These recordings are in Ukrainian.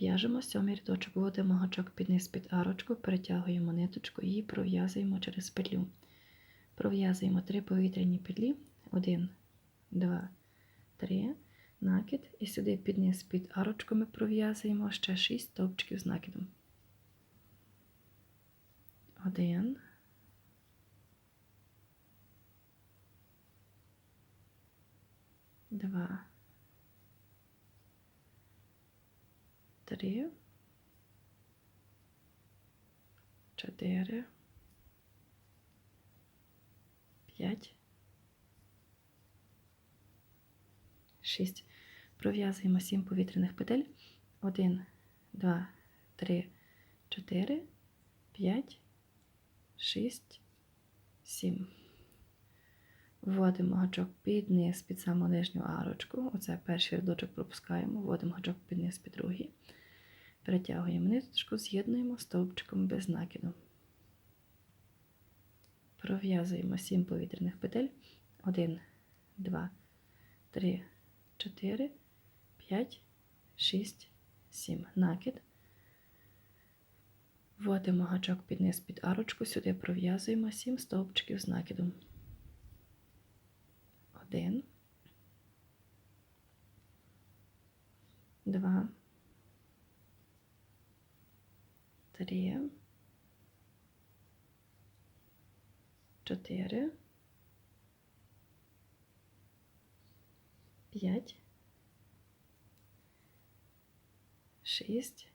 В'яжемо сьомий рядочок, вводимо гачок під низ під арочку, перетягуємо ниточку і пров'язуємо через петлю. Пров'язуємо три повітряні петлі. Один, два, три. Накид. І сюди під низ під арочку ми пров'язуємо ще 6 стовпчиків з накидом. Один. Два. Три. Чотири. П'ять. Шість. Пров'язуємо сім повітряних петель. Один, два, три, чотири, п'ять, шість, сім. Вводимо гачок під низ, під саму нижню арочку. Оце перший рядочок пропускаємо, вводимо гачок під низ, під другий. Перетягуємо ниточку, з'єднуємо стовпчиком без накиду. Пров'язуємо 7 повітряних петель. 1, 2, 3, 4, 5, 6, 7. Накид. Вводимо гачок під низ під арочку, сюди пров'язуємо 7 стовпчиків з накидом. 1, 2, 3, 4, 5, 6,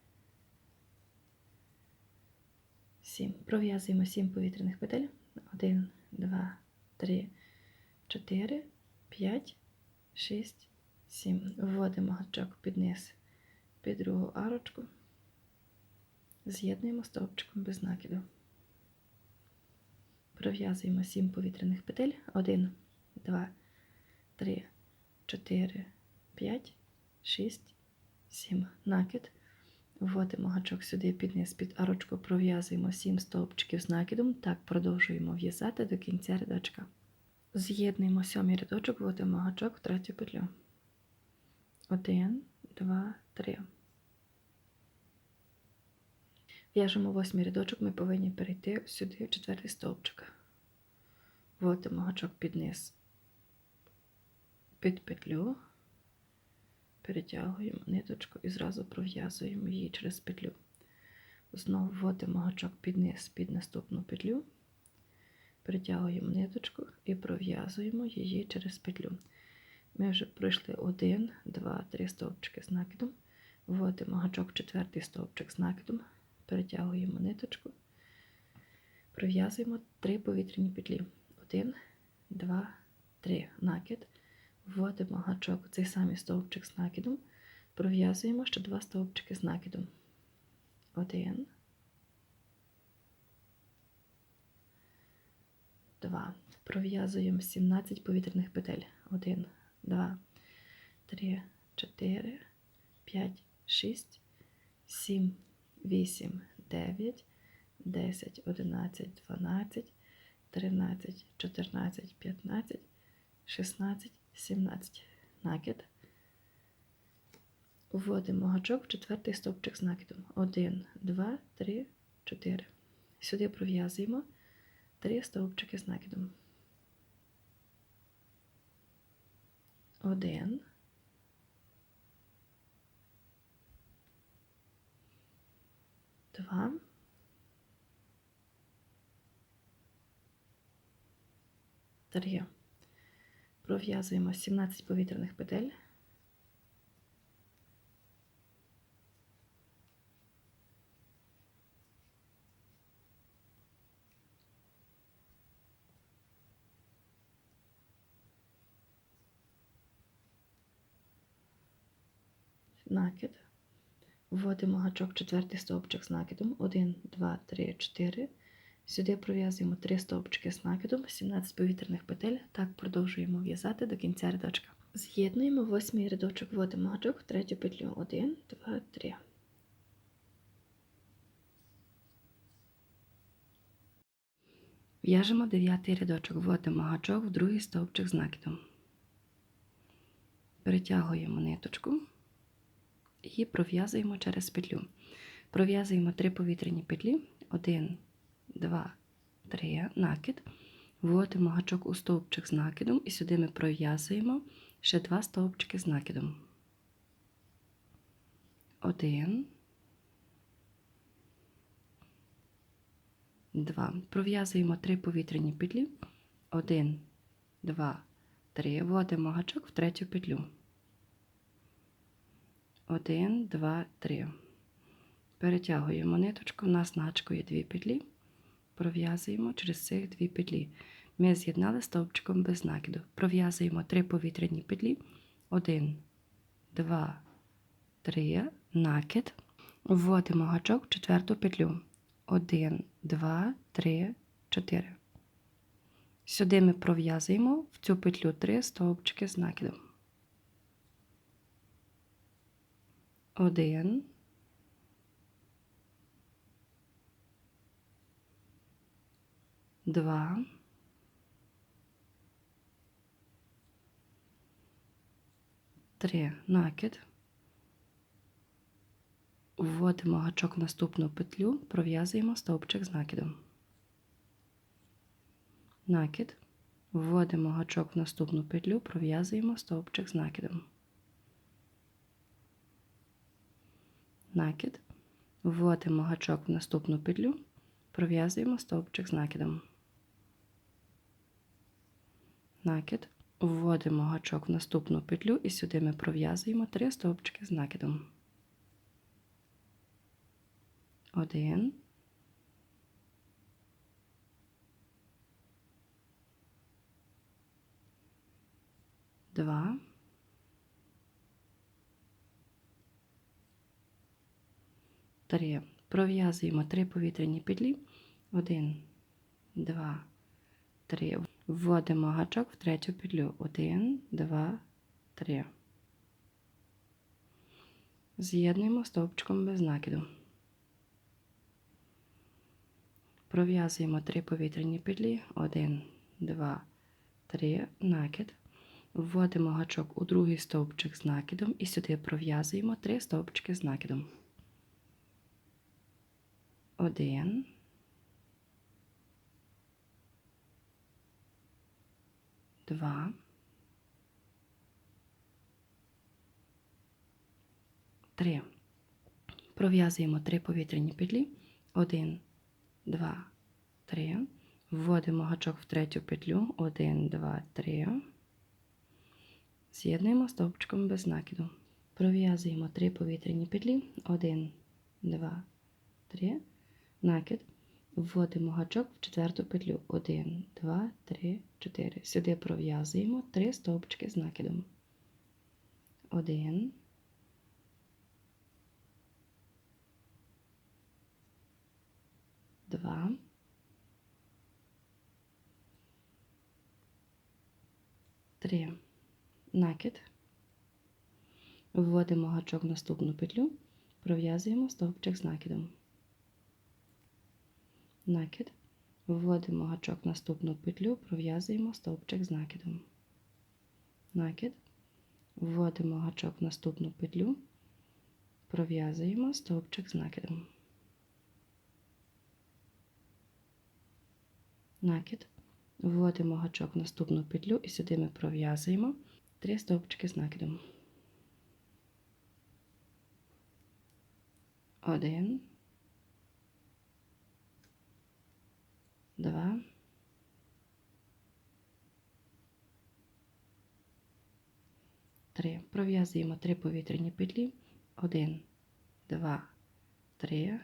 7. Пров'язуємо 7 повітряних петель. 1, 2, 3, 4, 5, 6, 7. Вводимо гачок під низ під другу арочку. З'єднуємо стовпчиком без накиду. Пров'язуємо 7 повітряних петель. 1, 2, 3, 4, 5, 6, 7. Накид. Вводимо гачок сюди під низ під арочку, пров'язуємо 7 стовпчиків з накидом. Так продовжуємо в'язати до кінця рядочка. З'єднуємо сьомий рядочок, вводимо гачок в третю петлю. 1, 2, 3. В'яжемо восьмий рядочок, ми повинні перейти сюди в четвертий стовпчик. Вводимо гачок під низ, під петлю, перетягуємо ниточку і зразу пров'язуємо її через петлю. Знову вводимо гачок під низ під наступну петлю, перетягуємо ниточку і пров'язуємо її через петлю. Ми вже пройшли 1, 2, 3 стовпчики з накидом, вводимо гачок в четвертий стовпчик з накидом перетягуємо ниточку, пров'язуємо три повітряні петлі. Один, два, три. Накид. Вводимо гачок у цей самий стовпчик з накидом, пров'язуємо ще два стовпчики з накидом. Один. Два. Пров'язуємо 17 повітряних петель. Один, два, три, чотири, п'ять, шість, сім. 8, 9, 10, 11, 12, 13, 14, 15, 16, 17. Накид. Вводимо гачок в четвертий стовпчик з накидом. 1, 2, 3, 4. Сюди пров'язуємо 3 стовпчики з накидом. 1, Два. Три. Пров'язуємо 17 повітряних петель. Накид. Вводимо гачок четвертий стовпчик з накидом. 1, 2, 3, 4. Сюди пров'язуємо 3 стовпчики з накидом, 17 повітряних петель. Так продовжуємо в'язати до кінця рядочка. З'єднуємо восьмий рядочок, вводимо гачок в третю петлю. 1, 2, 3. В'яжемо дев'ятий рядочок, вводимо гачок в другий стовпчик з накидом. Перетягуємо ниточку і пров'язуємо через петлю. Пров'язуємо три повітряні петлі. 1, 2, 3, накид. Вводимо гачок у стовпчик з накидом, і сюди ми пров'язуємо ще два стовпчики з накидом. Один. Два. Пров'язуємо три повітряні петлі. Один, два, три. Вводимо гачок в третю петлю. Один, два, три. Перетягуємо ниточку. У нас на гачку є дві петлі. Пров'язуємо через цих дві петлі. Ми з'єднали стовпчиком без накиду. Пров'язуємо три повітряні петлі. Один, два, три. Накид. Вводимо гачок в четверту петлю. Один, два, три, чотири. Сюди ми пров'язуємо в цю петлю три стовпчики з накидом. Один. Два. Три. Накид. Вводимо гачок в наступну петлю, пров'язуємо стовпчик з накидом. Накид. Вводимо гачок в наступну петлю, пров'язуємо стовпчик з накидом. накид, вводимо гачок в наступну петлю, пров'язуємо стовпчик з накидом. Накид, вводимо гачок в наступну петлю і сюди ми пров'язуємо три стовпчики з накидом. 1 2 повторюю, пров'язуємо три повітряні петлі. 1, 2, 3. Вводимо гачок в третю петлю. 1, 2, 3. З'єднуємо стовпчиком без накиду. Пров'язуємо три повітряні петлі. 1, 2, 3, накид. Вводимо гачок у другий стовпчик з накидом і сюди пров'язуємо три стовпчики з накидом. Один. Два. Три. Пров'язуємо три повітряні петлі. Один, два, три. Вводимо гачок в третю петлю. Один, два, три. З'єднуємо стовпчиком без накиду. Пров'язуємо три повітряні петлі. Один, два, три. Накид. Вводимо гачок в четверту петлю. Один, два, три, чотири. Сюди пров'язуємо три стовпчики з накидом. Один. Два. Три. Накид. Вводимо гачок в наступну петлю, пров'язуємо стовпчик з накидом. Накид. Вводимо гачок в наступну петлю, пров'язуємо стовпчик з накидом. Накид. Вводимо гачок в наступну петлю, пров'язуємо стовпчик з накидом. Накид. Вводимо гачок в наступну петлю і сюди ми пров'язуємо три стовпчики з накидом. Один. Два. Три. Пров'язуємо три повітряні петлі. Один, два, три.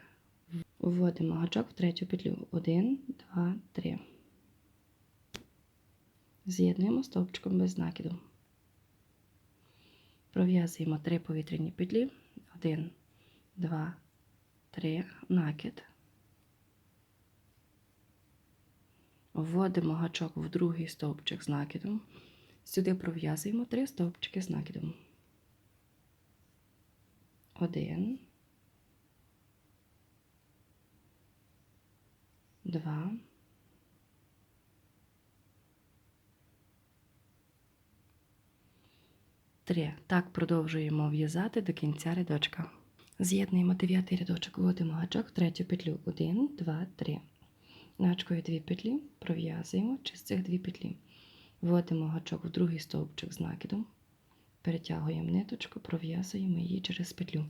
Вводимо гачок в третю петлю. Один, два, три. З'єднуємо стовпчиком без накиду. Пров'язуємо три повітряні петлі. Один, два, три. Накид. Вводимо гачок в другий стовпчик з накидом. Сюди пров'язуємо три стовпчики з накидом. Один. Два. 3. Так продовжуємо в'язати до кінця рядочка. З'єднуємо дев'ятий рядочок, вводимо гачок в третю петлю. 1, 2, 3. Гачкою дві петлі, пров'язуємо через цих дві петлі. Вводимо гачок в другий стовпчик з накидом, перетягуємо ниточку, пров'язуємо її через петлю.